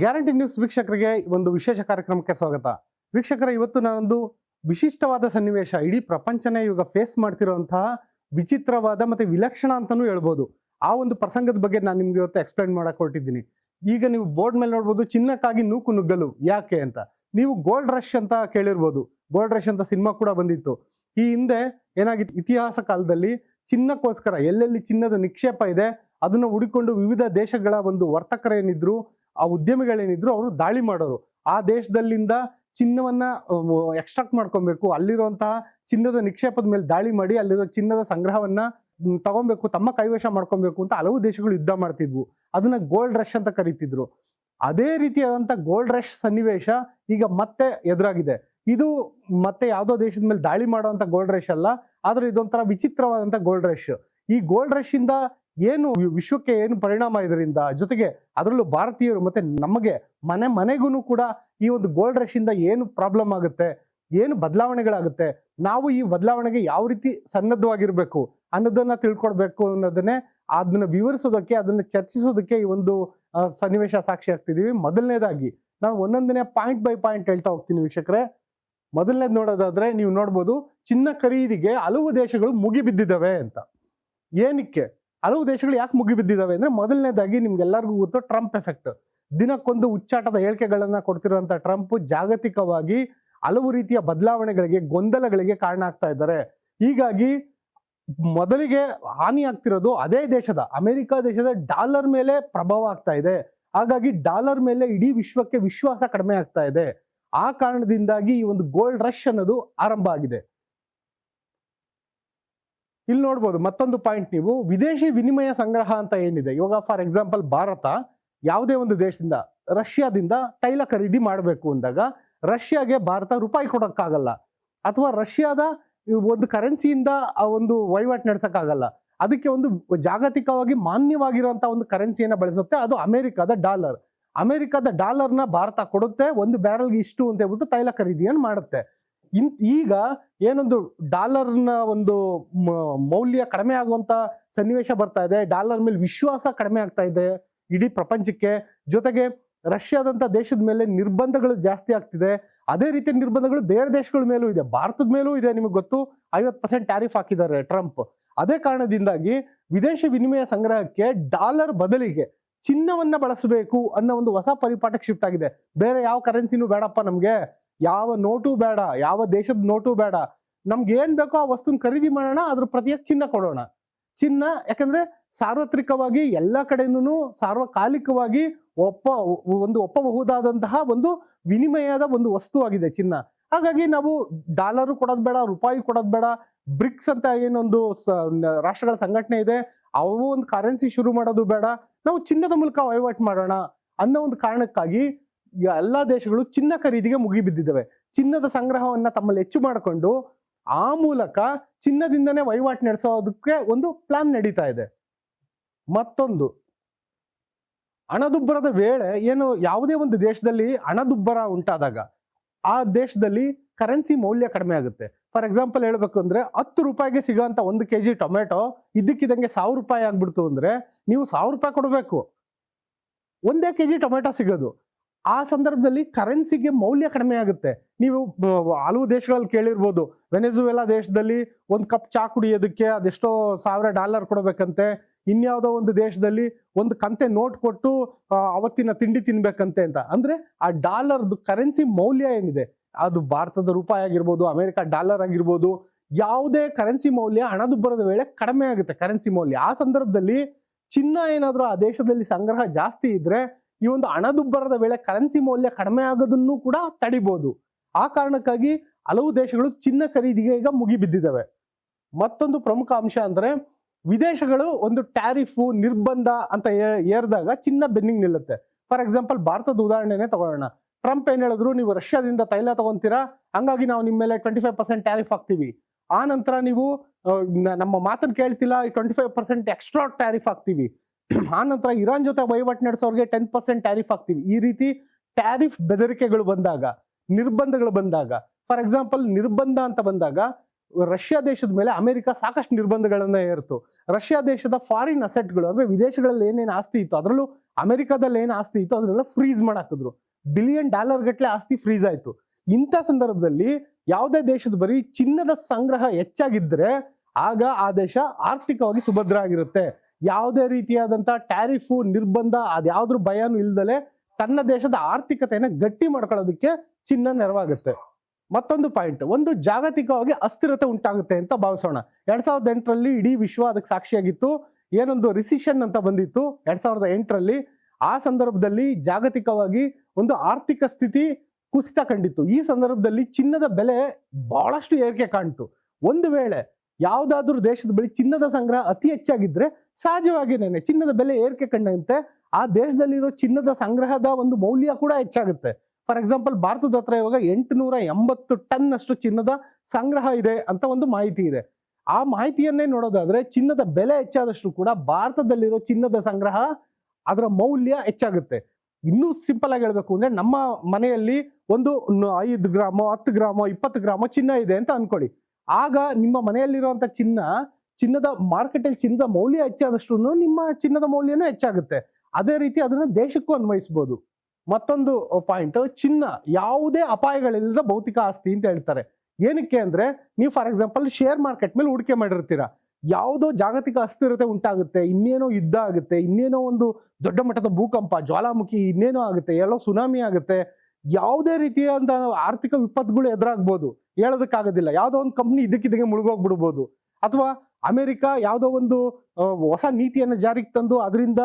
Guarantee news ವೀಕ್ಷಕರಿಗೆ ಒಂದು ವಿಶೇಷ ಕಾರ್ಯಕ್ರಮಕ್ಕೆ ಸ್ವಾಗತ. ವೀಕ್ಷಕರ, ಇವತ್ತು ನಾನೊಂದು ವಿಶಿಷ್ಟವಾದ ಸನ್ನಿವೇಶ, ಇಡೀ ಪ್ರಪಂಚನೇ ಇವಾಗ ಫೇಸ್ ಮಾಡ್ತಿರುವಂತಹ ವಿಚಿತ್ರವಾದ ಮತ್ತೆ ವಿಲಕ್ಷಣ ಅಂತಲೂ ಹೇಳ್ಬೋದು. ಆ ಒಂದು ಪ್ರಸಂಗದ ಬಗ್ಗೆ ನಾನು ನಿಮ್ಗೆ ಇವತ್ತು ಎಕ್ಸ್ಪ್ಲೈನ್ ಮಾಡಕ್ ಹೊರಟಿದ್ದೀನಿ. ಈಗ ನೀವು ಬೋರ್ಡ್ ಮೇಲೆ ನೋಡ್ಬೋದು, ಚಿನ್ನಕ್ಕಾಗಿ ನೂಕು ನುಗ್ಗಲು. ಯಾಕೆ ಅಂತ? ನೀವು ಗೋಲ್ಡ್ ರಶ್ ಅಂತ ಕೇಳಿರ್ಬೋದು. ಗೋಲ್ಡ್ ರಶ್ ಅಂತ ಸಿನಿಮಾ ಕೂಡ ಬಂದಿತ್ತು. ಈ ಹಿಂದೆ ಏನಾಗಿತ್ತು? ಇತಿಹಾಸ ಕಾಲದಲ್ಲಿ ಚಿನ್ನಕ್ಕೋಸ್ಕರ ಎಲ್ಲೆಲ್ಲಿ ಚಿನ್ನದ ನಿಕ್ಷೇಪ ಇದೆ, ಅದನ್ನು ಹುಡುಕೊಂಡು ವಿವಿಧ ದೇಶಗಳ ಒಂದು ವರ್ತಕರೇನಿದ್ರು ಆ ಉದ್ಯಮಿಗಳೇನಿದ್ರು ಅವರು ದಾಳಿ ಮಾಡೋರು. ಆ ದೇಶದಲ್ಲಿಂದ ಚಿನ್ನವನ್ನ ಎಕ್ಸ್ಟ್ರಾಕ್ಟ್ ಮಾಡ್ಕೊಬೇಕು. ಅಲ್ಲಿರುವಂತಹ ಚಿನ್ನದ ನಿಕ್ಷೇಪದ ಮೇಲೆ ದಾಳಿ ಮಾಡಿ, ಅಲ್ಲಿರೋ ಚಿನ್ನದ ಸಂಗ್ರಹವನ್ನ ತಗೊಬೇಕು, ತಮ್ಮ ಕೈವಶ ಮಾಡ್ಕೊಬೇಕು ಅಂತ ಹಲವು ದೇಶಗಳು ಯುದ್ಧ ಮಾಡ್ತಿದ್ವು. ಅದನ್ನ ಗೋಲ್ಡ್ ರಶ್ ಅಂತ ಕರಿತಿದ್ರು. ಅದೇ ರೀತಿಯಾದಂತ ಗೋಲ್ಡ್ ರಶ್ ಸನ್ನಿವೇಶ ಈಗ ಮತ್ತೆ ಎದುರಾಗಿದೆ. ಇದು ಮತ್ತೆ ಯಾವುದೋ ದೇಶದ ಮೇಲೆ ದಾಳಿ ಮಾಡುವಂತ ಗೋಲ್ಡ್ ರಶ್ ಅಲ್ಲ, ಆದ್ರೆ ಇದೊಂಥರ ವಿಚಿತ್ರವಾದಂತ ಗೋಲ್ಡ್ ರಶ್ ಈ ಗೋಲ್ಡ್ ರಶ್ ಇಂದ ಏನು ವಿಶ್ವಕ್ಕೆ ಏನು ಪರಿಣಾಮ ಇದರಿಂದ, ಜೊತೆಗೆ ಅದರಲ್ಲೂ ಭಾರತೀಯರು ಮತ್ತೆ ನಮಗೆ ಮನೆ ಮನೆಗೂ ಕೂಡ ಈ ಒಂದು ಗೋಲ್ಡ್ ರಶ್ ಇಂದ ಏನು ಪ್ರಾಬ್ಲಮ್ ಆಗುತ್ತೆ, ಏನು ಬದಲಾವಣೆಗಳಾಗುತ್ತೆ, ನಾವು ಈ ಬದಲಾವಣೆಗೆ ಯಾವ ರೀತಿ ಸನ್ನದ್ಧವಾಗಿರ್ಬೇಕು ಅನ್ನೋದನ್ನ ತಿಳ್ಕೊಡ್ಬೇಕು ಅನ್ನೋದನ್ನೇ ಅದನ್ನ ವಿವರಿಸೋದಕ್ಕೆ, ಅದನ್ನ ಚರ್ಚಿಸೋದಕ್ಕೆ ಈ ಒಂದು ಸನ್ನಿವೇಶ ಸಾಕ್ಷಿ ಆಗ್ತಿದೀವಿ ಮೊದಲನೇದಾಗಿ ನಾನು ಒಂದೊಂದನೇ ಪಾಯಿಂಟ್ ಬೈ ಪಾಯಿಂಟ್ ಹೇಳ್ತಾ ಹೋಗ್ತೀನಿ ವೀಕ್ಷಕರೇ. ಮೊದಲನೇದು ನೋಡೋದಾದ್ರೆ ನೀವು ನೋಡ್ಬೋದು, ಚಿನ್ನ ಖರೀದಿಗೆ ಹಲವು ದೇಶಗಳು ಮುಗಿಬಿದ್ದಿದ್ದಾವೆ ಅಂತ. ಏನಕ್ಕೆ? ಹಲವು ದೇಶಗಳು ಯಾಕೆ ಮುಗಿಬಿದ್ದಿದ್ದಾವೆ ಅಂದ್ರೆ ಮೊದಲನೇದಾಗಿ ನಿಮ್ಗೆಲ್ಲರಿಗೂ ಗೊತ್ತು ಟ್ರಂಪ್ ಎಫೆಕ್ಟ್ ದಿನಕ್ಕೊಂದು ಉಚ್ಚಾಟದ ಹೇಳಿಕೆಗಳನ್ನು ಕೊಡ್ತಿರುವಂಥ ಟ್ರಂಪ್ ಜಾಗತಿಕವಾಗಿ ಹಲವು ರೀತಿಯ ಬದಲಾವಣೆಗಳಿಗೆ, ಗೊಂದಲಗಳಿಗೆ ಕಾರಣ ಆಗ್ತಾ ಇದ್ದಾರೆ. ಹೀಗಾಗಿ ಮೊದಲಿಗೆ ಹಾನಿ ಆಗ್ತಿರೋದು ಅದೇ ದೇಶದ, ಅಮೆರಿಕ ದೇಶದ ಡಾಲರ್ ಮೇಲೆ ಪ್ರಭಾವ ಆಗ್ತಾ ಇದೆ. ಹಾಗಾಗಿ ಡಾಲರ್ ಮೇಲೆ ಇಡೀ ವಿಶ್ವಕ್ಕೆ ವಿಶ್ವಾಸ ಕಡಿಮೆ ಆಗ್ತಾ ಇದೆ. ಆ ಕಾರಣದಿಂದಾಗಿ ಈ ಒಂದು ಗೋಲ್ಡ್ ರಶ್ ಅನ್ನೋದು ಆರಂಭ ಆಗಿದೆ. ಇಲ್ಲಿ ನೋಡ್ಬೋದು, ಮತ್ತೊಂದು ಪಾಯಿಂಟ್ ನೀವು, ವಿದೇಶಿ ವಿನಿಮಯ ಸಂಗ್ರಹ ಅಂತ ಏನಿದೆ? ಇವಾಗ ಫಾರ್ ಎಕ್ಸಾಂಪಲ್ ಭಾರತ ಯಾವುದೇ ಒಂದು ದೇಶದಿಂದ, ರಷ್ಯಾದಿಂದ ತೈಲ ಖರೀದಿ ಮಾಡಬೇಕು ಅಂದಾಗ, ರಷ್ಯಾಗೆ ಭಾರತ ರೂಪಾಯಿ ಕೊಡೋಕ್ಕಾಗಲ್ಲ. ಅಥವಾ ರಷ್ಯಾದ ಒಂದು ಕರೆನ್ಸಿಯಿಂದ ಆ ಒಂದು ವಹಿವಾಟು ನಡೆಸೋಕ್ಕಾಗಲ್ಲ. ಅದಕ್ಕೆ ಒಂದು ಜಾಗತಿಕವಾಗಿ ಮಾನ್ಯವಾಗಿರುವಂಥ ಒಂದು ಕರೆನ್ಸಿಯನ್ನು ಬಳಸುತ್ತೆ, ಅದು ಅಮೆರಿಕದ ಡಾಲರ್. ಅಮೆರಿಕದ ಡಾಲರ್ನ ಭಾರತ ಕೊಡುತ್ತೆ, ಒಂದು ಬ್ಯಾರಲ್ಗೆ ಇಷ್ಟು ಅಂತ ಹೇಳ್ಬಿಟ್ಟು ತೈಲ ಖರೀದಿಯನ್ನು ಮಾಡುತ್ತೆ. ಇನ್ ಈಗ ಏನೊಂದು ಡಾಲರ್ನ ಒಂದು ಮೌಲ್ಯ ಕಡಿಮೆ ಆಗುವಂತ ಸನ್ನಿವೇಶ ಬರ್ತಾ ಇದೆ. ಡಾಲರ್ ಮೇಲೆ ವಿಶ್ವಾಸ ಕಡಿಮೆ ಆಗ್ತಾ ಇದೆ ಇಡೀ ಪ್ರಪಂಚಕ್ಕೆ. ಜೊತೆಗೆ ರಷ್ಯಾದಂತ ದೇಶದ ಮೇಲೆ ನಿರ್ಬಂಧಗಳು ಜಾಸ್ತಿ ಆಗ್ತಿದೆ. ಅದೇ ರೀತಿ ನಿರ್ಬಂಧಗಳು ಬೇರೆ ದೇಶಗಳ ಮೇಲೂ ಇದೆ. ಭಾರತದ ಮೇಲೂ ಇದೆ ನಿಮಗೆ ಗೊತ್ತು. ಐವತ್ತು ಪರ್ಸೆಂಟ್ ಟ್ಯಾರಿಫ್ ಹಾಕಿದ್ದಾರೆ ಟ್ರಂಪ್. ಅದೇ ಕಾರಣದಿಂದಾಗಿ ವಿದೇಶಿ ವಿನಿಮಯ ಸಂಗ್ರಹಕ್ಕೆ ಡಾಲರ್ ಬದಲಿಗೆ ಚಿನ್ನವನ್ನ ಬಳಸಬೇಕು ಅನ್ನೋ ಒಂದು ಹೊಸ ಪರಿಪಾಠಕ್ಕೆ ಶಿಫ್ಟ್ ಆಗಿದೆ. ಬೇರೆ ಯಾವ ಕರೆನ್ಸಿನೂ ಬೇಡಪ್ಪ ನಮ್ಗೆ. ಯಾವ ನೋಟು ಬೇಡ, ಯಾವ ದೇಶದ ನೋಟು ಬೇಡ. ನಮ್ಗೆ ಏನ್ ಬೇಕೋ ಆ ವಸ್ತುನ ಖರೀದಿ ಮಾಡೋಣ, ಅದ್ರ ಪ್ರತಿಯಾಗಿ ಚಿನ್ನ ಕೊಡೋಣ. ಚಿನ್ನ, ಯಾಕಂದ್ರೆ ಸಾರ್ವತ್ರಿಕವಾಗಿ ಎಲ್ಲ ಕಡೆನೂ ಸಾರ್ವಕಾಲಿಕವಾಗಿ ಒಪ್ಪ, ಒಂದು ಒಪ್ಪಬಹುದಾದಂತಹ ಒಂದು ವಿನಿಮಯದ ಒಂದು ವಸ್ತು ಆಗಿದೆ ಚಿನ್ನ. ಹಾಗಾಗಿ ನಾವು ಡಾಲರು ಕೊಡೋದು ಬೇಡ, ರೂಪಾಯಿ ಕೊಡೋದು ಬೇಡ, ಬ್ರಿಕ್ಸ್ ಅಂತ ಏನೊಂದು ರಾಷ್ಟ್ರಗಳ ಸಂಘಟನೆ ಇದೆ, ಅವು ಒಂದು ಕರೆನ್ಸಿ ಶುರು ಮಾಡೋದು ಬೇಡ. ನಾವು ಚಿನ್ನದ ಮೂಲಕ ವಹಿವಾಟು ಮಾಡೋಣ ಅನ್ನೋ ಒಂದು ಕಾರಣಕ್ಕಾಗಿ ಎಲ್ಲಾ ದೇಶಗಳು ಚಿನ್ನ ಖರೀದಿಗೆ ಮುಗಿಬಿದ್ದಿದ್ದಾವೆ. ಚಿನ್ನದ ಸಂಗ್ರಹವನ್ನ ತಮ್ಮಲ್ಲಿ ಹೆಚ್ಚು ಮಾಡಿಕೊಂಡು ಆ ಮೂಲಕ ಚಿನ್ನದಿಂದನೇ ವಹಿವಾಟು ನಡೆಸೋದಕ್ಕೆ ಒಂದು ಪ್ಲಾನ್ ನಡೀತಾ ಇದೆ. ಮತ್ತೊಂದು. ಹಣದುಬ್ಬರದ ವೇಳೆ ಏನು ಯಾವುದೇ ಒಂದು ದೇಶದಲ್ಲಿ ಹಣದುಬ್ಬರ ಉಂಟಾದಾಗ ಆ ದೇಶದಲ್ಲಿ ಕರೆನ್ಸಿ ಮೌಲ್ಯ ಕಡಿಮೆ ಆಗುತ್ತೆ. ಫಾರ್ ಎಕ್ಸಾಂಪಲ್ ಹೇಳ್ಬೇಕು ಅಂದ್ರೆ ಹತ್ತು ರೂಪಾಯಿಗೆ ಸಿಗೋಂಥ ಒಂದು ಕೆಜಿ ಟೊಮೆಟೊ ಇದ್ದಕ್ಕಿದ್ದಂಗೆ ಸಾವಿರ ರೂಪಾಯಿ ಆಗ್ಬಿಡ್ತು ಅಂದ್ರೆ ನೀವು ಸಾವಿರ ರೂಪಾಯಿ ಕೊಡಬೇಕು. ಒಂದೇ ಕೆಜಿ ಟೊಮೆಟೊ ಸಿಗೋದು. ಆ ಸಂದರ್ಭದಲ್ಲಿ ಕರೆನ್ಸಿಗೆ ಮೌಲ್ಯ ಕಡಿಮೆ ಆಗುತ್ತೆ. ನೀವು ಹಲವು ದೇಶಗಳಲ್ಲಿ ಕೇಳಿರ್ಬೋದು. ವೆನೆಜುವೆಲಾ ದೇಶದಲ್ಲಿ ಒಂದು ಕಪ್ ಚಾ ಕುಡಿಯೋದಕ್ಕೆ ಅದೆಷ್ಟೋ ಸಾವಿರ ಡಾಲರ್ ಕೊಡಬೇಕಂತೆ. ಇನ್ಯಾವುದೋ ಒಂದು ದೇಶದಲ್ಲಿ ಒಂದು ಕಂತೆ ನೋಟ್ ಕೊಟ್ಟು ಅವತ್ತಿನ ತಿಂಡಿ ತಿನ್ಬೇಕಂತೆ ಅಂತ. ಅಂದ್ರೆ ಆ ಡಾಲರ್ದು ಕರೆನ್ಸಿ ಮೌಲ್ಯ ಏನಿದೆ? ಅದು ಭಾರತದ ರೂಪಾಯಿ ಆಗಿರ್ಬೋದು, ಅಮೆರಿಕ ಡಾಲರ್ ಆಗಿರ್ಬೋದು, ಯಾವುದೇ ಕರೆನ್ಸಿ ಮೌಲ್ಯ ಹಣದುಬ್ಬರದ ವೇಳೆ ಕಡಿಮೆ ಆಗುತ್ತೆ. ಕರೆನ್ಸಿ ಮೌಲ್ಯ ಆ ಸಂದರ್ಭದಲ್ಲಿ ಚಿನ್ನ ಏನಾದರೂ ಆ ದೇಶದಲ್ಲಿ ಸಂಗ್ರಹ ಜಾಸ್ತಿ ಇದ್ರೆ ಈ ಒಂದು ಹಣದುಬ್ಬರದ ವೇಳೆ ಕರೆನ್ಸಿ ಮೌಲ್ಯ ಕಡಿಮೆ ಆಗೋದನ್ನು ಕೂಡ ತಡಿಬಹುದು ಆ ಕಾರಣಕ್ಕಾಗಿ ಹಲವು ದೇಶಗಳು ಚಿನ್ನ ಖರೀದಿಗೆ ಈಗ ಮುಗಿಬಿದ್ದಿದ್ದಾವೆ. ಮತ್ತೊಂದು ಪ್ರಮುಖ ಅಂಶ ಅಂದ್ರೆ ವಿದೇಶಗಳು ಒಂದು ಟ್ಯಾರಿಫು ನಿರ್ಬಂಧ ಅಂತ ಏರಿದಾಗ ಚಿನ್ನ ಬೆನ್ನಿಂಗ್ ನಿಲ್ಲುತ್ತೆ. ಫಾರ್ ಎಕ್ಸಾಂಪಲ್ ಭಾರತದ ಉದಾಹರಣೆನೇ ತಗೊಳ್ಳೋಣ. ಟ್ರಂಪ್ ಏನ್ ಹೇಳಿದ್ರು, ನೀವು ರಷ್ಯಾದಿಂದ ತೈಲ ತಗೊಂತೀರಾ? ಹಂಗಾಗಿ ನಾವು ನಿಮ್ಮ ಮೇಲೆ ಟ್ವೆಂಟಿ ಫೈವ್ ಪರ್ಸೆಂಟ್ ಟ್ಯಾರಿಫ್ ಹಾಕ್ತೀವಿ. ಆ ನಂತರ ನೀವು ನಮ್ಮ ಮಾತನ್ನು ಕೇಳ್ತಿಲ್ಲ twenty five percent extra tariff ಹಾಕ್ತೀವಿ. ಆ ನಂತರ ಇರಾನ್ ಜೊತೆ ವಹಿವಾಟ್ ನಡೆಸೋರಿಗೆ ಟೆನ್ ಪರ್ಸೆಂಟ್ ಟ್ಯಾರಿಫ್ ಹಾಕ್ತೀವಿ. ಈ ರೀತಿ ಟ್ಯಾರಿಫ್ ಬೆದರಿಕೆಗಳು ಬಂದಾಗ, ನಿರ್ಬಂಧಗಳು ಬಂದಾಗ ಫಾರ್ ಎಕ್ಸಾಂಪಲ್ ನಿರ್ಬಂಧ ಅಂತ ಬಂದಾಗ, ರಷ್ಯಾ ದೇಶದ ಮೇಲೆ ಅಮೆರಿಕ ಸಾಕಷ್ಟು ನಿರ್ಬಂಧಗಳನ್ನ ಏರ್ತು. ರಷ್ಯಾ ದೇಶದ ಫಾರಿನ್ ಅಸೆಟ್ಗಳು ಅಂದ್ರೆ ವಿದೇಶಗಳಲ್ಲಿ ಏನೇನು ಆಸ್ತಿ ಇತ್ತು, ಅದರಲ್ಲೂ ಅಮೆರಿಕದಲ್ಲಿ ಏನು ಆಸ್ತಿ ಇತ್ತು, ಅದನ್ನೆಲ್ಲ ಫ್ರೀಸ್ ಮಾಡಾಕಿದ್ರು. ಬಿಲಿಯನ್ ಡಾಲರ್ ಗಟ್ಟಲೆ ಆಸ್ತಿ ಫ್ರೀಸ್ ಆಯ್ತು. ಇಂಥ ಸಂದರ್ಭದಲ್ಲಿ ಯಾವುದೇ ದೇಶದ ಬರೀ ಚಿನ್ನದ ಸಂಗ್ರಹ ಹೆಚ್ಚಾಗಿದ್ರೆ ಆಗ ಆ ದೇಶ ಆರ್ಥಿಕವಾಗಿ ಸುಭದ್ರ ಆಗಿರುತ್ತೆ. ಯಾವುದೇ ರೀತಿಯಾದಂಥ ಟ್ಯಾರಿಫು ನಿರ್ಬಂಧ, ಅದ್ಯಾವ್ದ್ರ ಭಯನೂ ಇಲ್ದಲೆ ತನ್ನ ದೇಶದ ಆರ್ಥಿಕತೆಯನ್ನು ಗಟ್ಟಿ ಮಾಡ್ಕೊಳ್ಳೋದಕ್ಕೆ ಚಿನ್ನ ನೆರವಾಗುತ್ತೆ. ಮತ್ತೊಂದು ಪಾಯಿಂಟ್ ಒಂದು ಜಾಗತಿಕವಾಗಿ ಅಸ್ಥಿರತೆ ಉಂಟಾಗುತ್ತೆ ಅಂತ ಭಾವಿಸೋಣ. ಎರಡ್ ಸಾವಿರದ ಎಂಟರಲ್ಲಿ ಇಡೀ ವಿಶ್ವ ಅದಕ್ಕೆ ಸಾಕ್ಷಿಯಾಗಿತ್ತು. ಏನೊಂದು ರಿಸಿಷನ್ ಅಂತ ಬಂದಿತ್ತು. ಎರಡ್ ಸಾವಿರದ ಎಂಟರಲ್ಲಿ ಆ ಸಂದರ್ಭದಲ್ಲಿ ಜಾಗತಿಕವಾಗಿ ಒಂದು ಆರ್ಥಿಕ ಸ್ಥಿತಿ ಕುಸಿತ ಕಂಡಿತ್ತು. ಈ ಸಂದರ್ಭದಲ್ಲಿ ಚಿನ್ನದ ಬೆಲೆ ಬಹಳಷ್ಟು ಏರಿಕೆ ಕಾಣ್ತು. ಒಂದು ವೇಳೆ ಯಾವ್ದಾದ್ರೂ ದೇಶದ ಬಳಿ ಚಿನ್ನದ ಸಂಗ್ರಹ ಅತಿ ಹೆಚ್ಚಾಗಿದ್ರೆ ಸಹಜವಾಗಿನೇನೆ ಚಿನ್ನದ ಬೆಲೆ ಏರಿಕೆ ಕಂಡಂತೆ, ಆ ದೇಶದಲ್ಲಿರೋ ಚಿನ್ನದ ಸಂಗ್ರಹದ ಒಂದು ಮೌಲ್ಯ ಕೂಡ ಹೆಚ್ಚಾಗುತ್ತೆ. ಫಾರ್ ಎಕ್ಸಾಂಪಲ್, ಭಾರತದ ಹತ್ರ ಇವಾಗ ಎಂಟುನೂರ ಎಂಬತ್ತು ಟನ್ ಅಷ್ಟು ಚಿನ್ನದ ಸಂಗ್ರಹ ಇದೆ ಅಂತ ಒಂದು ಮಾಹಿತಿ ಇದೆ. ಆ ಮಾಹಿತಿಯನ್ನೇ ನೋಡೋದಾದ್ರೆ ಚಿನ್ನದ ಬೆಲೆ ಹೆಚ್ಚಾದಷ್ಟು ಕೂಡ ಭಾರತದಲ್ಲಿರೋ ಚಿನ್ನದ ಸಂಗ್ರಹ ಅದರ ಮೌಲ್ಯ ಹೆಚ್ಚಾಗುತ್ತೆ. ಇನ್ನೂ ಸಿಂಪಲ್ ಆಗಿ ಹೇಳ್ಬೇಕು ಅಂದ್ರೆ ನಮ್ಮ ಮನೆಯಲ್ಲಿ ಒಂದು ಐದು ಗ್ರಾಮೋ, ಹತ್ತು ಗ್ರಾಮೋ, ಇಪ್ಪತ್ತು ಗ್ರಾಮೋ ಚಿನ್ನ ಇದೆ ಅಂತ ಅನ್ಕೊಳ್ಳಿ. ಆಗ ನಿಮ್ಮ ಮನೆಯಲ್ಲಿರುವಂತ ಚಿನ್ನ, ಚಿನ್ನದ ಮಾರ್ಕೆಟ್ ಅಲ್ಲಿ ಚಿನ್ನದ ಮೌಲ್ಯ ಹೆಚ್ಚಾದಷ್ಟು ನಿಮ್ಮ ಚಿನ್ನದ ಮೌಲ್ಯನೂ ಹೆಚ್ಚಾಗುತ್ತೆ. ಅದೇ ರೀತಿ ಅದನ್ನ ದೇಶಕ್ಕೂ ಅನ್ವಯಿಸಬಹುದು ಮತ್ತೊಂದು ಪಾಯಿಂಟ್ ಚಿನ್ನ ಯಾವುದೇ ಅಪಾಯಗಳಿಲ್ಲದ ಭೌತಿಕ ಆಸ್ತಿ ಅಂತ ಹೇಳ್ತಾರೆ. ಏನಕ್ಕೆ ಅಂದ್ರೆ, ನೀವು ಫಾರ್ ಎಕ್ಸಾಂಪಲ್ ಶೇರ್ ಮಾರ್ಕೆಟ್ ಮೇಲೆ ಹೂಡಿಕೆ ಮಾಡಿರ್ತೀರಾ. ಯಾವುದೋ ಜಾಗತಿಕ ಅಸ್ಥಿರತೆ ಉಂಟಾಗುತ್ತೆ. ಇನ್ನೇನೋ ಯುದ್ಧ ಆಗುತ್ತೆ. ಇನ್ನೇನೋ ಒಂದು ದೊಡ್ಡ ಮಟ್ಟದ ಭೂಕಂಪ, ಜ್ವಾಲಾಮುಖಿ ಇನ್ನೇನೋ ಆಗುತ್ತೆ. ಎಲ್ಲೋ ಸುನಾಮಿ ಆಗುತ್ತೆ. ಯಾವುದೇ ರೀತಿಯಾದ ಆರ್ಥಿಕ ವಿಪತ್ತುಗಳು ಎದುರಾಗ್ಬೋದು. ಹೇಳೋದಕ್ಕಾಗೋದಿಲ್ಲ. ಯಾವುದೋ ಒಂದು ಕಂಪ್ನಿ ಇದಕ್ಕಿದ್ದಕ್ಕೆ ಮುಳುಗೋಗ್ಬಿಡ್ಬೋದು. ಅಥವಾ ಅಮೆರಿಕ ಯಾವುದೋ ಒಂದು ಹೊಸ ನೀತಿಯನ್ನು ಜಾರಿಗೆ ತಂದು ಅದರಿಂದ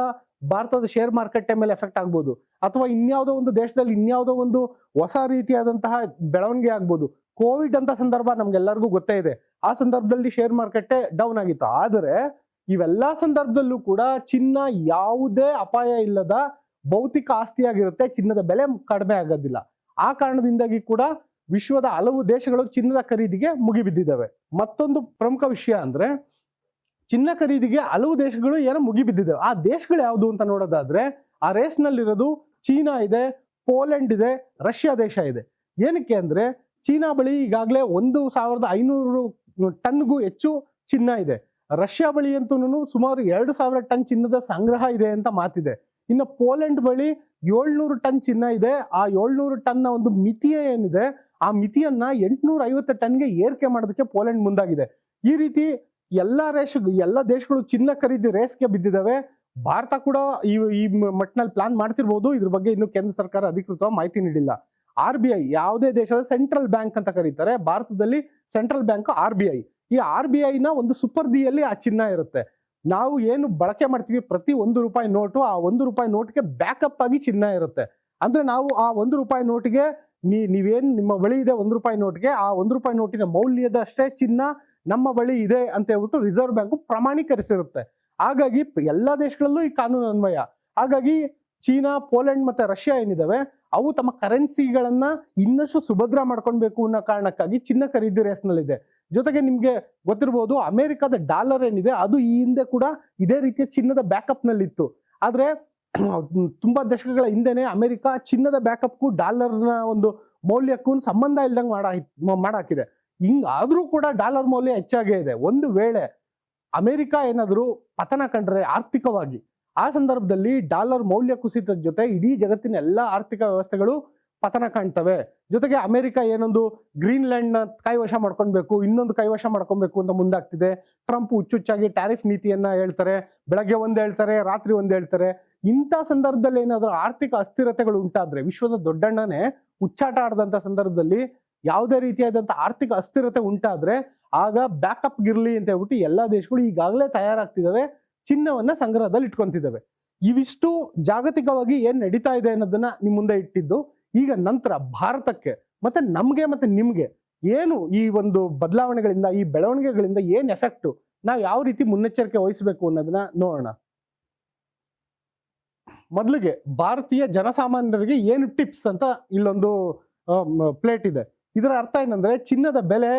ಭಾರತದ ಶೇರ್ ಮಾರ್ಕೆಟ್ ಮೇಲೆ ಎಫೆಕ್ಟ್ ಆಗ್ಬೋದು. ಅಥವಾ ಇನ್ಯಾವುದೋ ಒಂದು ದೇಶದಲ್ಲಿ ಇನ್ಯಾವುದೋ ಒಂದು ಹೊಸ ರೀತಿಯಾದಂತಹ ಬೆಳವಣಿಗೆ ಆಗ್ಬೋದು. ಕೋವಿಡ್ ಅಂತ ಸಂದರ್ಭ ನಮ್ಗೆಲ್ಲರಿಗೂ ಗೊತ್ತೇ ಇದೆ. ಆ ಸಂದರ್ಭದಲ್ಲಿ ಶೇರ್ ಮಾರ್ಕೆಟ್ ಡೌನ್ ಆಗಿತ್ತು. ಆದರೆ, ಇವೆಲ್ಲ ಸಂದರ್ಭದಲ್ಲೂ ಕೂಡ ಚಿನ್ನ ಯಾವುದೇ ಅಪಾಯ ಇಲ್ಲದ ಭೌತಿಕ ಆಸ್ತಿಯಾಗಿರುತ್ತೆ, ಚಿನ್ನದ ಬೆಲೆ ಕಡಿಮೆ ಆಗೋದಿಲ್ಲ. ಆ ಕಾರಣದಿಂದಾಗಿ ಕೂಡ ವಿಶ್ವದ ಹಲವು ದೇಶಗಳು ಚಿನ್ನದ ಖರೀದಿಗೆ ಮುಗಿಬಿದ್ದಿದ್ದಾವೆ. ಮತ್ತೊಂದು ಪ್ರಮುಖ ವಿಷಯ ಅಂದ್ರೆ, ಚಿನ್ನ ಖರೀದಿಗೆ ಹಲವು ದೇಶಗಳು ಏನೋ ಮುಗಿಬಿದ್ದಿದ್ದಾವೆ. ಆ ದೇಶಗಳು ಯಾವುದು ಅಂತ ನೋಡೋದಾದ್ರೆ, ಆ ರೇಸ್ ನಲ್ಲಿರೋದು ಚೀನಾ ಇದೆ, ಪೋಲೆಂಡ್ ಇದೆ, ರಷ್ಯಾ ದೇಶ ಇದೆ. ಏನಕ್ಕೆ ಅಂದ್ರೆ, ಚೀನಾ ಬಳಿ ಈಗಾಗಲೇ ಒಂದು ಸಾವಿರದ ಐನೂರು ಟನ್ಗೂ ಹೆಚ್ಚು ಚಿನ್ನ ಇದೆ. ರಷ್ಯಾ ಬಳಿ ಅಂತೂ ಸುಮಾರು ಎರಡು ಸಾವಿರ ಟನ್ ಚಿನ್ನದ ಸಂಗ್ರಹ ಇದೆ ಅಂತ ಮಾತಿದೆ. ಇನ್ನು ಪೋಲೆಂಡ್ ಬಳಿ ಏಳ್ನೂರು ಟನ್ ಚಿನ್ನ ಇದೆ. ಆ ಏಳ್ನೂರು ಟನ್ನ ಒಂದು ಮಿತಿಯ ಏನಿದೆ? ಆ ಮಿತಿಯನ್ನ ಎಂಟುನೂರ ಐವತ್ತು ಟನ್ಗೆ ಏರಿಕೆ ಮಾಡೋದಕ್ಕೆ ಪೋಲೆಂಡ್ ಮುಂದಾಗಿದೆ. ಈ ರೀತಿ ಎಲ್ಲ ರೇಷ, ಎಲ್ಲ ದೇಶಗಳು ಚಿನ್ನ ಖರೀದಿ ರೇಸ್ಗೆ ಬಿದ್ದಿದ್ದಾವೆ. ಭಾರತ ಕೂಡ ಈ ಈ ಮಟ್ಟಿನಲ್ಲಿ ಪ್ಲಾನ್ ಮಾಡ್ತಿರ್ಬೋದು. ಇದ್ರ ಬಗ್ಗೆ ಇನ್ನು ಕೇಂದ್ರ ಸರ್ಕಾರ ಅಧಿಕೃತ ಮಾಹಿತಿ ನೀಡಿಲ್ಲ. ಆರ್ ಬಿ ಐ ಯಾವುದೇ ದೇಶದ ಸೆಂಟ್ರಲ್ ಬ್ಯಾಂಕ್ ಅಂತ ಕರೀತಾರೆ. ಭಾರತದಲ್ಲಿ central bank R B I. ಈ ಆರ್ ಬಿ ಐನ ಒಂದು ಸುಪರ್ದಿಯಲ್ಲಿ ಆ ಚಿನ್ನ ಇರುತ್ತೆ. ನಾವು ಏನು ಬಳಕೆ ಮಾಡ್ತೀವಿ ಪ್ರತಿ ಒಂದು ರೂಪಾಯಿ ನೋಟು ಆ ಒಂದು ರೂಪಾಯಿ ನೋಟ್ಗೆ ಬ್ಯಾಕಪ್ ಆಗಿ ಚಿನ್ನ ಇರುತ್ತೆ. ಅಂದ್ರೆ ನಾವು ಆ ಒಂದು ರೂಪಾಯಿ ನೋಟಿಗೆ ನೀ, ನೀವೇನು ನಿಮ್ಮ ಬಳಿ ಇದೆ ಒಂದು ರೂಪಾಯಿ ನೋಟ್ಗೆ ಆ ಒಂದು ರೂಪಾಯಿ ನೋಟಿನ ಮೌಲ್ಯದಷ್ಟೇ ಚಿನ್ನ ನಮ್ಮ ಬಳಿ ಇದೆ ಅಂತ ಹೇಳ್ಬಿಟ್ಟು ರಿಸರ್ವ್ ಬ್ಯಾಂಕ್ ಪ್ರಮಾಣೀಕರಿಸಿರುತ್ತೆ. ಹಾಗಾಗಿ ಎಲ್ಲ ದೇಶಗಳಲ್ಲೂ ಈ ಕಾನೂನು ಅನ್ವಯ. ಹಾಗಾಗಿ ಚೀನಾ, ಪೋಲೆಂಡ್ ಮತ್ತೆ ರಷ್ಯಾ ಏನಿದಾವೆ, ಅವು ತಮ್ಮ ಕರೆನ್ಸಿಗಳನ್ನ ಇನ್ನಷ್ಟು ಸುಭದ್ರ ಮಾಡ್ಕೊಳ್ಬೇಕು ಅನ್ನೋ ಕಾರಣಕ್ಕಾಗಿ ಚಿನ್ನ ಖರೀದಿ ರೇಸ್ನಲ್ಲಿದೆ. ಜೊತೆಗೆ ನಿಮ್ಗೆ ಗೊತ್ತಿರ್ಬೋದು, ಅಮೆರಿಕದ ಡಾಲರ್ ಏನಿದೆ, ಅದು ಈ ಹಿಂದೆ ಕೂಡ ಇದೇ ರೀತಿಯ ಚಿನ್ನದ ಬ್ಯಾಕಪ್ ನಲ್ಲಿತ್ತು. ಆದ್ರೆ, ತುಂಬಾ ದಶಕಗಳ ಹಿಂದೆನೆ ಅಮೆರಿಕ ಚಿನ್ನದ ಬ್ಯಾಕಪ್ಗೂ ಡಾಲರ್ನ ಒಂದು ಮೌಲ್ಯಕ್ಕೂ ಸಂಬಂಧ ಇಲ್ದಂಗೆ ಮಾಡ, ಮಾಡಾಕಿದೆ. ಹಿಂಗಾದ್ರೂ ಕೂಡ ಡಾಲರ್ ಮೌಲ್ಯ ಹೆಚ್ಚಾಗೇ ಇದೆ. ಒಂದು ವೇಳೆ ಅಮೆರಿಕ ಏನಾದರೂ ಪತನ ಕಂಡ್ರೆ ಆರ್ಥಿಕವಾಗಿ ಆ ಸಂದರ್ಭದಲ್ಲಿ ಡಾಲರ್ ಮೌಲ್ಯ ಕುಸಿತದ ಜೊತೆ ಇಡೀ ಜಗತ್ತಿನ ಎಲ್ಲ ಆರ್ಥಿಕ ವ್ಯವಸ್ಥೆಗಳು ಪತನ ಕಾಣ್ತವೆ. ಜೊತೆಗೆ ಅಮೆರಿಕ ಏನೊಂದು ಗ್ರೀನ್ಲ್ಯಾಂಡ್ನ ಕೈವಶ ಮಾಡ್ಕೊಳ್ಬೇಕು, ಇನ್ನೊಂದು ಕೈವಶ ಮಾಡ್ಕೊಬೇಕು ಅಂತ ಮುಂದಾಗ್ತಿದೆ. ಟ್ರಂಪ್ ಹುಚ್ಚುಚ್ಚಾಗಿ ಟ್ಯಾರಿಫ್ ನೀತಿಯನ್ನ ಹೇಳ್ತಾರೆ, ಬೆಳಗ್ಗೆ ಒಂದ್ ಹೇಳ್ತಾರೆ, ರಾತ್ರಿ ಒಂದು ಹೇಳ್ತಾರೆ. ಇಂಥ ಸಂದರ್ಭದಲ್ಲಿ ಏನಾದರೂ ಆರ್ಥಿಕ ಅಸ್ಥಿರತೆಗಳು ಉಂಟಾದ್ರೆ, ವಿಶ್ವದ ದೊಡ್ಡಣ್ಣನೇ ಹುಚ್ಚಾಟ ಆಡದಂತ ಸಂದರ್ಭದಲ್ಲಿ ಯಾವುದೇ ರೀತಿಯಾದಂಥ ಆರ್ಥಿಕ ಅಸ್ಥಿರತೆ ಉಂಟಾದ್ರೆ, ಆಗ ಬ್ಯಾಕಪ್ಗಿರಲಿ ಅಂತ ಹೇಳ್ಬಿಟ್ಟು ಎಲ್ಲಾ ದೇಶಗಳು ಈಗಾಗಲೇ ತಯಾರಾಗ್ತಿದಾವೆ. ಚಿನ್ನವನ್ನ ಸಂಗ್ರಹದಲ್ಲಿ ಇಟ್ಕೊಂತಿದ್ದಾವೆ. ಇವಿಷ್ಟು ಜಾಗತಿಕವಾಗಿ ಏನ್ ನಡೀತಾ ಇದೆ ಅನ್ನೋದನ್ನ ನಿಮ್ ಮುಂದೆ ಇಟ್ಟಿದ್ದು. ಈಗ ನಂತರ ಭಾರತಕ್ಕೆ ಮತ್ತೆ ನಮ್ಗೆ ಮತ್ತೆ ನಿಮ್ಗೆ ಏನು ಈ ಒಂದು ಬದಲಾವಣೆಗಳಿಂದ, ಈ ಬೆಳವಣಿಗೆಗಳಿಂದ ಏನ್ ಎಫೆಕ್ಟ್ ನಾವು ಯಾವ ರೀತಿ ಮುನ್ನೆಚ್ಚರಿಕೆ ವಹಿಸಬೇಕು ಅನ್ನೋದನ್ನ ನೋಡೋಣ. ಮೊದಲಿಗೆ ಭಾರತೀಯ ಜನಸಾಮಾನ್ಯರಿಗೆ ಏನು ಟಿಪ್ಸ್ ಅಂತ ಇಲ್ಲೊಂದು ಪ್ಲೇಟ್ ಇದೆ. ಇದರ ಅರ್ಥ ಏನಂದ್ರೆ ಚಿನ್ನದ ಬೆಲೆ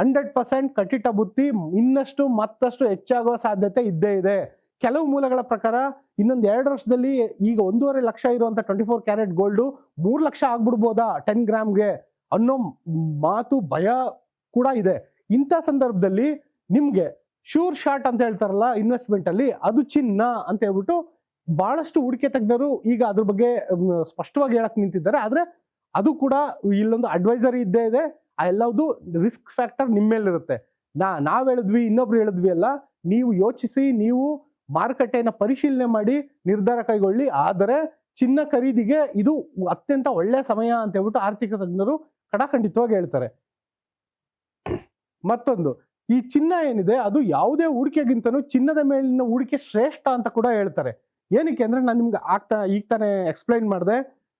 ಹಂಡ್ರೆಡ್ ಪರ್ಸೆಂಟ್ ಕಟ್ಟಿಟ್ಟ ಬುತ್ತಿ ಇನ್ನಷ್ಟು ಮತ್ತಷ್ಟು ಹೆಚ್ಚಾಗುವ ಸಾಧ್ಯತೆ ಇದ್ದೇ ಇದೆ. ಕೆಲವು ಮೂಲಗಳ ಪ್ರಕಾರ ಇನ್ನೊಂದು ಎರಡು ವರ್ಷದಲ್ಲಿ ಈಗ ಒಂದೂವರೆ ಲಕ್ಷ ಇರುವಂತ ಟ್ವೆಂಟಿ ಫೋರ್ ಕ್ಯಾರೆಟ್ ಗೋಲ್ಡು ಮೂರು ಲಕ್ಷ ಆಗ್ಬಿಡ್ಬೋದಾ ಟೆನ್ ಗ್ರಾಮ್ಗೆ ಅನ್ನೋ ಮಾತು ಭಯ ಕೂಡ ಇದೆ. ಇಂಥ ಸಂದರ್ಭದಲ್ಲಿ ನಿಮಗೆ ಶೂರ್ ಶಾಟ್ ಅಂತ ಹೇಳ್ತಾರಲ್ಲ ಇನ್ವೆಸ್ಟ್ಮೆಂಟ್ ಅಲ್ಲಿ ಅದು ಚಿನ್ನ ಅಂತ ಹೇಳ್ಬಿಟ್ಟು ಬಹಳಷ್ಟು ಹೂಡಿಕೆ ತಜ್ಞರು ಈಗ ಅದ್ರ ಬಗ್ಗೆ ಸ್ಪಷ್ಟವಾಗಿ ಹೇಳಕ್ ನಿಂತಿದ್ದಾರೆ. ಆದ್ರೆ ಅದು ಕೂಡ ಇಲ್ಲೊಂದು ಅಡ್ವೈಸರಿ ಇದ್ದೇ ಇದೆ. ಆ ಎಲ್ಲವುದು ರಿಸ್ಕ್ ಫ್ಯಾಕ್ಟರ್ ನಿಮ್ಮ ಮೇಲಿರುತ್ತೆ ನಾ, ನಾವು ಹೇಳಿದ್ವಿ, ಇನ್ನೊಬ್ರು ಹೇಳಿದ್ವಿ ಅಲ್ಲ, ನೀವು ಯೋಚಿಸಿ, ನೀವು ಮಾರುಕಟ್ಟೆಯನ್ನು ಪರಿಶೀಲನೆ ಮಾಡಿ, ನಿರ್ಧಾರ ಕೈಗೊಳ್ಳಿ. ಆದರೆ ಚಿನ್ನ ಖರೀದಿಗೆ ಇದು ಅತ್ಯಂತ ಒಳ್ಳೆಯ ಸಮಯ ಅಂತ ಹೇಳ್ಬಿಟ್ಟು ಆರ್ಥಿಕ ತಜ್ಞರು ಕಡಾಖಂಡಿತವಾಗಿ ಹೇಳ್ತಾರೆ. ಮತ್ತೊಂದು, ಈ ಚಿನ್ನ ಏನಿದೆ, ಅದು ಯಾವುದೇ ಹೂಡಿಕೆಗಿಂತನೂ ಚಿನ್ನದ ಮೇಲಿನ ಹೂಡಿಕೆ ಶ್ರೇಷ್ಠ ಅಂತ ಕೂಡ ಹೇಳ್ತಾರೆ. ಏನಕ್ಕೆ ಅಂದ್ರೆ ನಾನು ನಿಮ್ಗೆ ಆಗ್ತಾ, ಈಗ ತಾನೇ ಎಕ್ಸ್ಪ್ಲೈನ್ ಮಾಡಿದೆ.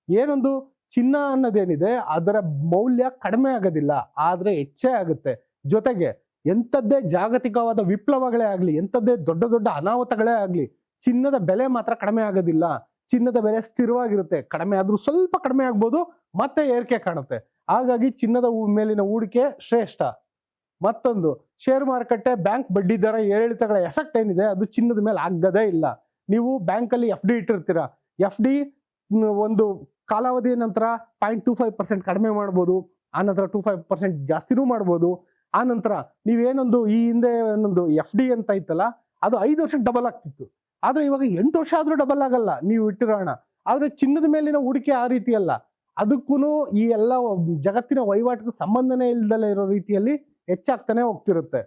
ಏನೊಂದು ಚಿನ್ನ ಅನ್ನೋದೇನಿದೆ, ಅದರ ಮೌಲ್ಯ ಕಡಿಮೆ ಆಗೋದಿಲ್ಲ, ಆದರೆ ಹೆಚ್ಚೇ ಆಗುತ್ತೆ. ಜೊತೆಗೆ ಎಂಥದ್ದೇ ಜಾಗತಿಕವಾದ ವಿಪ್ಲವಗಳೇ ಆಗಲಿ, ಎಂಥದ್ದೇ ದೊಡ್ಡ ದೊಡ್ಡ ಅನಾಹುತಗಳೇ ಆಗಲಿ, ಚಿನ್ನದ ಬೆಲೆ ಮಾತ್ರ ಕಡಿಮೆ ಆಗೋದಿಲ್ಲ. ಚಿನ್ನದ ಬೆಲೆ ಸ್ಥಿರವಾಗಿರುತ್ತೆ. ಕಡಿಮೆ ಆದರೂ ಸ್ವಲ್ಪ ಕಡಿಮೆ ಆಗ್ಬೋದು, ಮತ್ತೆ ಏರಿಕೆ ಕಾಣುತ್ತೆ. ಹಾಗಾಗಿ ಚಿನ್ನದ ಮೇಲಿನ ಹೂಡಿಕೆ ಶ್ರೇಷ್ಠ. ಮತ್ತೊಂದು ಶೇರ್ ಮಾರುಕಟ್ಟೆ ಬ್ಯಾಂಕ್ ಬಡ್ಡಿ ದರ ಏರಿಳಿತಗಳ ಎಫೆಕ್ಟ್ ಏನಿದೆ, ಅದು ಚಿನ್ನದ ಮೇಲೆ ಆಗದೇ ಇಲ್ಲ. ನೀವು ಬ್ಯಾಂಕಲ್ಲಿ ಎಫ್ ಡಿ ಇಟ್ಟಿರ್ತೀರ. ಎಫ್ ಡಿ ಒಂದು ಕಾಲಾವಧಿಯ ನಂತರ ಪಾಯಿಂಟ್ ಟು ಫೈವ್ ಪರ್ಸೆಂಟ್ ಕಡಿಮೆ ಮಾಡ್ಬೋದು, ಆ ನಂತರ ಟೂ ಫೈವ್ ಪರ್ಸೆಂಟ್ ಜಾಸ್ತಿನೂ ಮಾಡ್ಬೋದು, ಆ ನಂತರ ನೀವೇನೊಂದು ಈ ಹಿಂದೆ ಏನೊಂದು ಎಫ್ ಡಿ ಅಂತ ಇತ್ತಲ್ಲ, ಅದು ಐದು ವರ್ಷ ಡಬಲ್ ಆಗ್ತಿತ್ತು. ಆದರೆ ಇವಾಗ ಎಂಟು ವರ್ಷ ಆದ್ರೂ ಡಬಲ್ ಆಗಲ್ಲ ನೀವು ಇಟ್ಟಿರೋ ಹಣ. ಆದರೆ ಚಿನ್ನದ ಮೇಲಿನ ಹೂಡಿಕೆ ಆ ರೀತಿ ಅಲ್ಲ. ಅದಕ್ಕೂ ಈ ಎಲ್ಲ ಜಗತ್ತಿನ ವಹಿವಾಟಿಗೂ ಸಂಬಂಧನೇ ಇಲ್ದಲೇ ಇರೋ ರೀತಿಯಲ್ಲಿ ಹೆಚ್ಚಾಗ್ತಾನೆ ಹೋಗ್ತಿರುತ್ತೆ.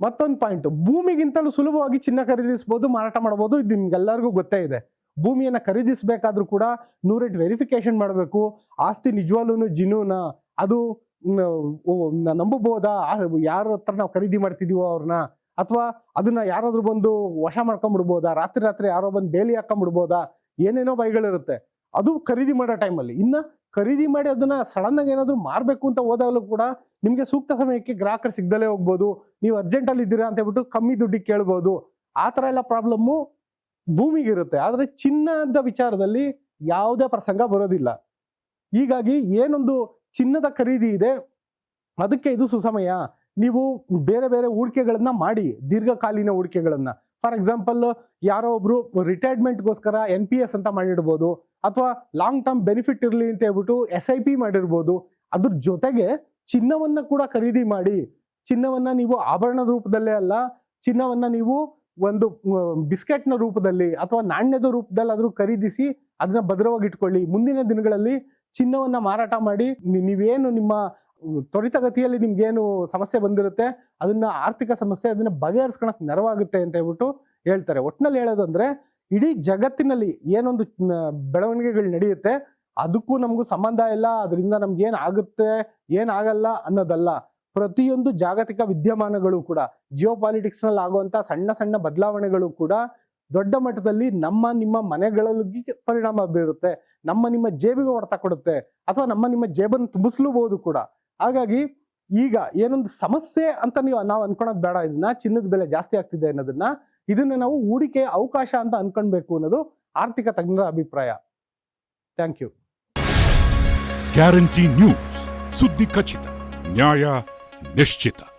ಮತ್ತೊಂದು ಪಾಯಿಂಟ್ ಭೂಮಿಗಿಂತಲೂ ಸುಲಭವಾಗಿ ಚಿನ್ನ ಖರೀದಿಸಬಹುದು ಮಾರಾಟ ಮಾಡಬಹುದು ಇದು ನಿಮ್ಗೆಲ್ಲರಿಗೂ ಗೊತ್ತೇ ಇದೆ. ಭೂಮಿಯನ್ನ ಖರೀದಿಸಬೇಕಾದ್ರೂ ಕೂಡ ನೂರೆಂಟು ವೆರಿಫಿಕೇಶನ್ ಮಾಡಬೇಕು. ಆಸ್ತಿ ನಿಜವಾಗ್ಲೂ ಜಿನೂನ ಅದು ನಂಬಬಹುದಾ? ಯಾರ ಹತ್ರ ನಾವು ಖರೀದಿ ಮಾಡ್ತಿದೀವೋ ಅವ್ರನ್ನ? ಅಥವಾ ಅದನ್ನ ಯಾರಾದ್ರೂ ಬಂದು ವಶ ಮಾಡ್ಕೊಂಡ್ಬಿಡ್ಬೋದಾ ರಾತ್ರಿ ರಾತ್ರಿ ಯಾರೋ ಬಂದು ಬೇಲಿ ಹಾಕೊಂಡ್ಬಿಡ್ಬೋದಾ ಏನೇನೋ ಬೈಗಳಿರುತ್ತೆ. ಅದು ಖರೀದಿ ಮಾಡೋ ಟೈಮಲ್ಲಿ. ಇನ್ನ ಖರೀದಿ ಮಾಡಿ ಅದನ್ನ ಸಡನ್ ಆಗಿ ಏನಾದ್ರು ಮಾರ್ಬೇಕು ಅಂತ ಹೋದಾಗಲೂ ಕೂಡ ನಿಮ್ಗೆ ಸೂಕ್ತ ಸಮಯಕ್ಕೆ ಗ್ರಾಹಕರು ಸಿಗ್ದಲೇ ಹೋಗ್ಬೋದು. ನೀವು ಅರ್ಜೆಂಟ್ ಅಲ್ಲಿ ಇದ್ದೀರಾ ಅಂತ ಹೇಳ್ಬಿಟ್ಟು ಕಮ್ಮಿ ದುಡ್ಡಿಗೆ ಕೇಳ್ಬೋದು. ಆ ಥರ ಎಲ್ಲ ಪ್ರಾಬ್ಲಮ್ಮು ಭೂಮಿಗಿರುತ್ತೆ. ಆದರೆ ಚಿನ್ನದ ವಿಚಾರದಲ್ಲಿ ಯಾವುದೇ ಪ್ರಸಂಗ ಬರೋದಿಲ್ಲ. ಹೀಗಾಗಿ ಏನೊಂದು ಚಿನ್ನದ ಖರೀದಿ ಇದೆ. ಅದಕ್ಕೆ ಇದು ಸುಸಮಯ. ನೀವು ಬೇರೆ ಬೇರೆ ಹೂಡಿಕೆಗಳನ್ನ ಮಾಡಿ, ದೀರ್ಘಕಾಲೀನ ಹೂಡಿಕೆಗಳನ್ನ. ಫಾರ್ ಎಕ್ಸಾಂಪಲ್, ಯಾರೋ ಒಬ್ರು ರಿಟೈರ್ಮೆಂಟ್ಗೋಸ್ಕರ ಎನ್ ಪಿ ಎಸ್ ಅಂತ ಮಾಡಿರ್ಬೋದು ಅಥವಾ ಲಾಂಗ್ ಟರ್ಮ್ ಬೆನಿಫಿಟ್ ಇರಲಿ ಅಂತ ಹೇಳ್ಬಿಟ್ಟು ಎಸ್ ಐ ಪಿ ಮಾಡಿರ್ಬೋದು ಅದ್ರ ಜೊತೆಗೆ ಚಿನ್ನವನ್ನ ಕೂಡ ಖರೀದಿ ಮಾಡಿ, ಚಿನ್ನವನ್ನ ನೀವು ಆಭರಣದ ರೂಪದಲ್ಲೇ ಅಲ್ಲ, ಚಿನ್ನವನ್ನ ನೀವು ಒಂದು ಬಿಸ್ಕೆಟ್ನ ರೂಪದಲ್ಲಿ ಅಥವಾ ನಾಣ್ಯದ ರೂಪದಲ್ಲಿ ಆದ್ರೂ ಖರೀದಿಸಿ ಅದನ್ನ ಭದ್ರವಾಗಿ ಇಟ್ಕೊಳ್ಳಿ. ಮುಂದಿನ ದಿನಗಳಲ್ಲಿ ಚಿನ್ನವನ್ನ ಮಾರಾಟ ಮಾಡಿ ನೀವೇನು ನಿಮ್ಮ ತ್ವರಿತಗತಿಯಲ್ಲಿ ನಿಮ್ಗೇನು ಸಮಸ್ಯೆ ಬಂದಿರುತ್ತೆ, ಅದನ್ನ ಆರ್ಥಿಕ ಸಮಸ್ಯೆ ಅದನ್ನ ಬಗೆಹರಿಸ್ಕೊಳಕ್ ನೆರವಾಗುತ್ತೆ ಅಂತ ಹೇಳ್ಬಿಟ್ಟು ಹೇಳ್ತಾರೆ. ಒಟ್ಟಿನಲ್ಲಿ ಹೇಳೋದಂದ್ರೆ, ಇಡೀ ಜಗತ್ತಿನಲ್ಲಿ ಏನೊಂದು ಬೆಳವಣಿಗೆಗಳು ನಡೆಯುತ್ತೆ, ಅದಕ್ಕೂ ನಮಗೂ ಸಂಬಂಧ ಇಲ್ಲ, ಅದರಿಂದ ನಮ್ಗೆ ಏನಾಗುತ್ತೆ ಆಗುತ್ತೆ, ಏನ್ ಆಗಲ್ಲ ಅನ್ನೋದಲ್ಲ. ಪ್ರತಿಯೊಂದು ಜಾಗತಿಕ ವಿದ್ಯಮಾನಗಳು ಕೂಡ ಜಿಯೋ ಪಾಲಿಟಿಕ್ಸ್ನಲ್ಲಿ ಆಗುವಂತ ಸಣ್ಣ ಸಣ್ಣ ಬದಲಾವಣೆಗಳು ಕೂಡ ದೊಡ್ಡ ಮಟ್ಟದಲ್ಲಿ ನಮ್ಮ ನಿಮ್ಮ ಮನೆಗಳಲ್ಲಿ ಪರಿಣಾಮ ಬೀರುತ್ತೆ. ನಮ್ಮ ನಿಮ್ಮ ಜೇಬಿಗೆ ಹೊಡೆತ ಕೊಡುತ್ತೆ. ಅಥವಾ ನಮ್ಮ ನಿಮ್ಮ ಜೇಬನ್ನು ತುಂಬಿಸ್ಲೂಬಹುದು ಕೂಡ. ಹಾಗಾಗಿ ಈಗ ಏನೊಂದು ಸಮಸ್ಯೆ ಅಂತ ನೀವು ನಾವು ಅನ್ಕೊಳೋದು ಬೇಡ. ಇದನ್ನ ಚಿನ್ನದ ಬೆಲೆ ಜಾಸ್ತಿ ಆಗ್ತಿದೆ ಅನ್ನೋದನ್ನ ಇದನ್ನ ನಾವು ಹೂಡಿಕೆ ಅವಕಾಶ ಅಂತ ಅನ್ಕೊಳ್ಬೇಕು ಅನ್ನೋದು ಆರ್ಥಿಕ ತಜ್ಞರ ಅಭಿಪ್ರಾಯ. ಥ್ಯಾಂಕ್ ಯು ಗ್ಯಾರಂಟಿ ನ್ಯೂಸ್ ಸುದ್ದಿ ಖಚಿತ. ನ್ಯಾಯ নিশ্চিতা